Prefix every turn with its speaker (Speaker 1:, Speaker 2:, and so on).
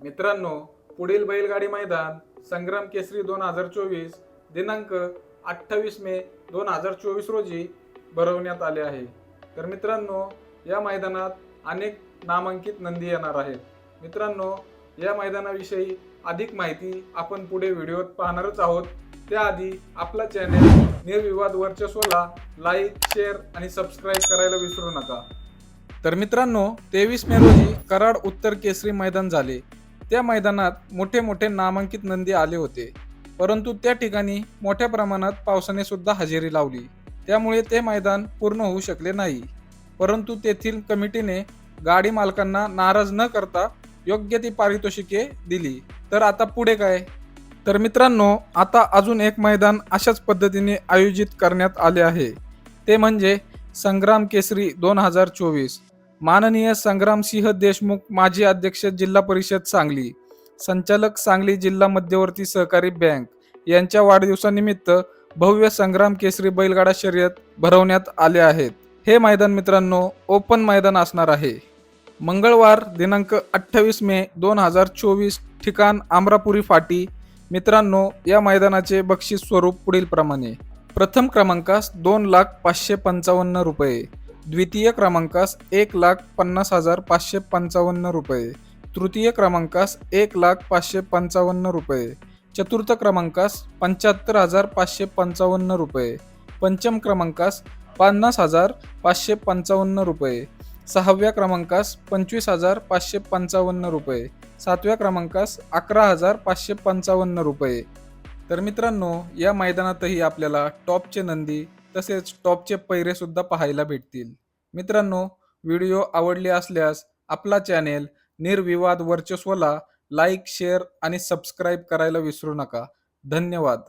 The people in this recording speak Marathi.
Speaker 1: मित्रांनो पुढील बैलगाडी मैदान संग्राम केसरी दोन हजार चोवीस दिनांक अठ्ठावीस मे दोन हजार चोवीस रोजी भरवण्यात आले आहे. तर मित्रांनो या मैदानात अनेक नामांकित नंदी येणार आहेत. मित्रांनो या मैदानाविषयी अधिक माहिती आपण पुढे व्हिडिओत पाहणारच आहोत. त्याआधी आपला चॅनेल निर्विवाद वर्चस्वला लाईक शेअर आणि सबस्क्राईब करायला विसरू नका. तर मित्रांनो तेवीस मे रोजी कराड उत्तर केसरी मैदान झाले. त्या मैदानात मोठे मोठे नामांकित नंदी आले होते. परंतु त्या ठिकाणी मोठ्या प्रमाणात पावसाने सुद्धा हजेरी लावली. त्यामुळे ते मैदान पूर्ण होऊ शकले नाही. परंतु तेथील कमिटीने गाडी मालकांना नाराज न करता योग्य ती पारितोषिके दिली. तर आता पुढे काय? तर मित्रांनो आता अजून एक मैदान अशाच पद्धतीने आयोजित करण्यात आले आहे. ते म्हणजे संग्राम केसरी दोन हजार चोवीस. माननीय संग्रामसिंह देशमुख माजी अध्यक्ष जिल्हा परिषद सांगली संचालक सांगली जिल्हा मध्यवर्ती सहकारी बँक यांच्या वाढदिवसानिमित्त भव्य संग्राम केसरी बैलगाडा शर्यत भरवण्यात आले आहेत. हे मैदान मित्रांनो ओपन मैदान असणार आहे. मंगळवार दिनांक अठ्ठावीस मे दोन हजार चोवीस ठिकाण आमरापुरी फाटी. मित्रांनो या मैदानाचे बक्षीस स्वरूप पुढील प्रमाणे प्रथम क्रमांकास दोन लाख पाचशे पंचावन्न रुपये. द्वितीय क्रमांकास एक लाख पन्नास हजार पाचशे पंचावन्न रुपये. तृतीय क्रमांकास एक लाख पाचशे पंचावन्न रुपये. चतुर्थ क्रमांकास पंच्याहत्तर हजार पाचशे पंचावन्न रुपये. पंचम क्रमांकास पन्नास हजार पाचशे पंचावन्न रुपये. सहाव्या क्रमांकास पंचवीस हजार पाचशे पंचावन्न रुपये. सातव्या क्रमांकास अकरा हजार पाचशे पंचावन्न रुपये. तर मित्रांनो या मैदानातही आपल्याला टॉपचे नंदी तसेच टॉपचे पैरे सुद्धा पाहायला भेटतील. मित्रांनो व्हिडिओ आवडले असल्यास आपला चॅनेल निर्विवाद वर्चस्वला लाईक शेअर आणि सबस्क्राईब करायला विसरू नका. धन्यवाद.